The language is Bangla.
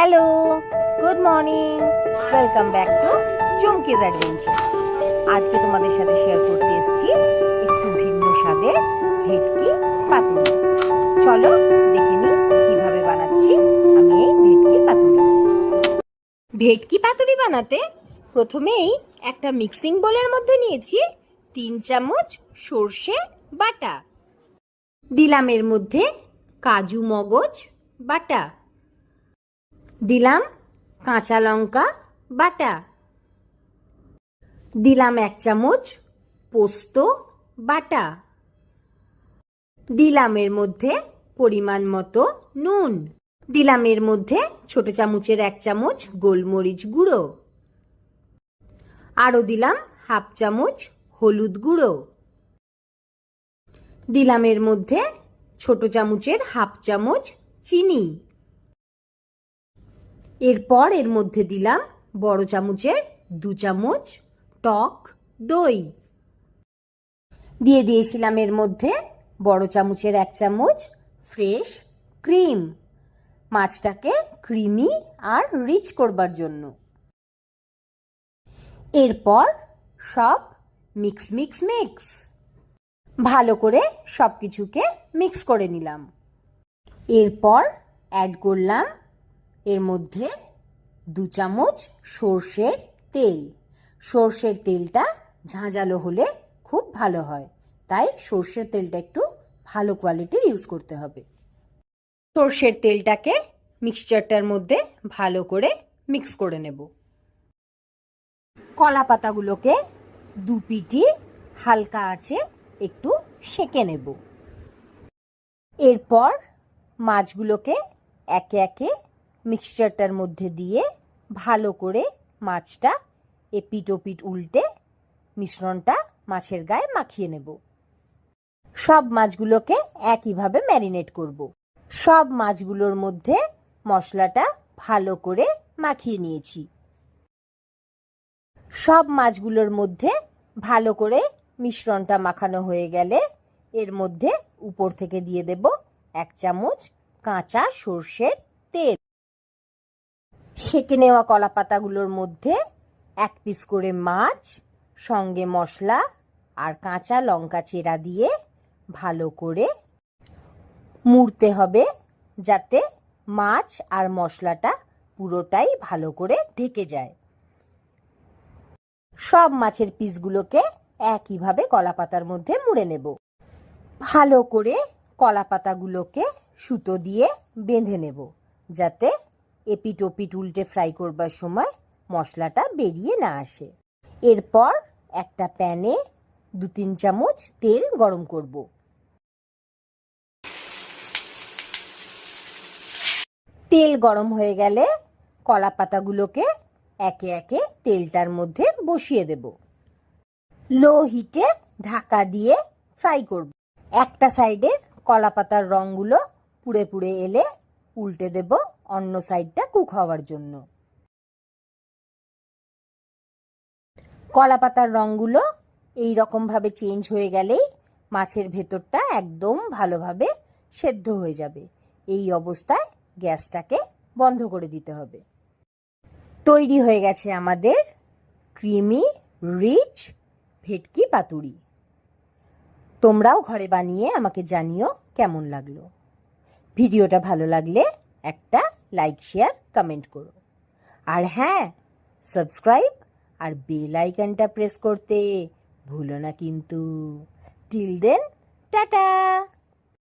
Hello good morning welcome back to Chumki's adventure আজকে তোমাদের সাথে শেয়ার করতে এসেছি একটু ভিন্ন স্বাদের ভেটকি পাতুরি। চলো দেখে নিই কীভাবে বানাচ্ছি আমি এই ভেটকি পাতুরি। ভেটকি পাতুরি বানাতে প্রথমেই একটা মিক্সিং বোলের মধ্যে নিয়েছি তিন চামচ সর্ষে বাটা। দিলাম এর মধ্যে কাজু, মগজ, বাটা। দিলাম কাঁচা লঙ্কা, বাটা। দিলাম এক চামচ পোস্ত, বাটা। দিলাম এর মধ্যে পরিমাণ মতো নুন। দিলাম এর মধ্যে ছোট চামচের এক চামচ গোলমরিচ গুঁড়ো। আরও দিলাম হাফ চামচ হলুদ গুঁড়ো। দিলাম এর মধ্যে ছোট চামচের হাফ চামচ চিনি। এরপর এর মধ্যে দিলাম বড় চামচের দু চামচ টক দই। দিয়ে দিয়েছিলাম এর মধ্যে বড় চামচের এক চামচ ফ্রেশ ক্রিম। মাছটাকে ক্রিমি আর রিচ করবার জন্য। এরপর সব মিক্স মিক্স মিক্স। ভালো করে সব কিছুকে মিক্স করে নিলাম। এরপর অ্যাড করলাম এর মধ্যে দু চামচ সর্ষের তেল। সর্ষের তেলটা ঝাঁঝালো হলে খুব ভালো হয়। তাই সর্ষের তেলটা একটু ভালো কোয়ালিটির ইউজ করতে হবে। সর্ষের তেলটাকে মিক্সচারটার মধ্যে ভালো করে মিক্স করে নেব। কলা পাতাগুলোকে দু পিটি হালকা আঁচে একটু সেকে নেব। এরপর মাছগুলোকে একে একে মিক্সচারটার মধ্যে দিয়ে ভালো করে মাছটা এপিট ওপিট উল্টে মিশ্রণটা মাছের গায়ে মাখিয়ে নেব। সব মাছগুলোকে একইভাবে ম্যারিনেট করব। সব মাছগুলোর মধ্যে মশলাটা ভালো করে মাখিয়ে নিয়েছি। সব মাছগুলোর মধ্যে ভালো করে মিশ্রণটা মাখানো হয়ে গেলে এর মধ্যে উপর থেকে দিয়ে দেব এক চামচ কাঁচা সর্ষের তেল। সেকে নেওয়া কলা পাতাগুলোর মধ্যে এক পিস করে মাছ, সঙ্গে মশলা আর কাঁচা লঙ্কা চেরা দিয়ে ভালো করে মুড়তে হবে যাতে মাছ আর মশলাটা পুরোটাই ভালো করে ঢেকে যায়। সব মাছের পিসগুলোকে একইভাবে কলা পাতার মধ্যে মুড়ে নেব। ভালো করে কলা পাতাগুলোকে সুতো দিয়ে বেঁধে নেব যাতে এপিট ওপিট উল্টে ফ্রাই করবার সময় মশলাটা বেরিয়ে না আসে। এরপর একটা প্যানে দু তিন চামচ তেল গরম করব। তেল গরম হয়ে গেলে কলা পাতাগুলোকে একে একে তেলটার মধ্যে বসিয়ে দেব। লো হিটে ঢাকা দিয়ে ফ্রাই করব। একটা সাইডের কলা পাতার রঙগুলো পুড়ে পুড়ে এলে উল্টে দেব। অন্য সাইডটা কুক হওয়ার জন্য। কলা পাতার রঙগুলো এই রকমভাবে চেঞ্জ হয়ে গেলেই মাছের ভেতরটা একদম ভালোভাবে সেদ্ধ হয়ে যাবে। এই অবস্থায় গ্যাসটাকে বন্ধ করে দিতে হবে। তৈরি হয়ে গেছে আমাদের ক্রিমি, রিচ ভেটকি পাতুরি। তোমরাও ঘরে বানিয়ে আমাকে জানিও কেমন লাগল। ভিডিওটা ভালো লাগলে একটা লাইক শেয়ার কমেন্ট করো। আর হ্যাঁ সাবস্ক্রাইব আর বেল আইকনটা প্রেস করতে ভুলো না কিন্তু। Till then tata!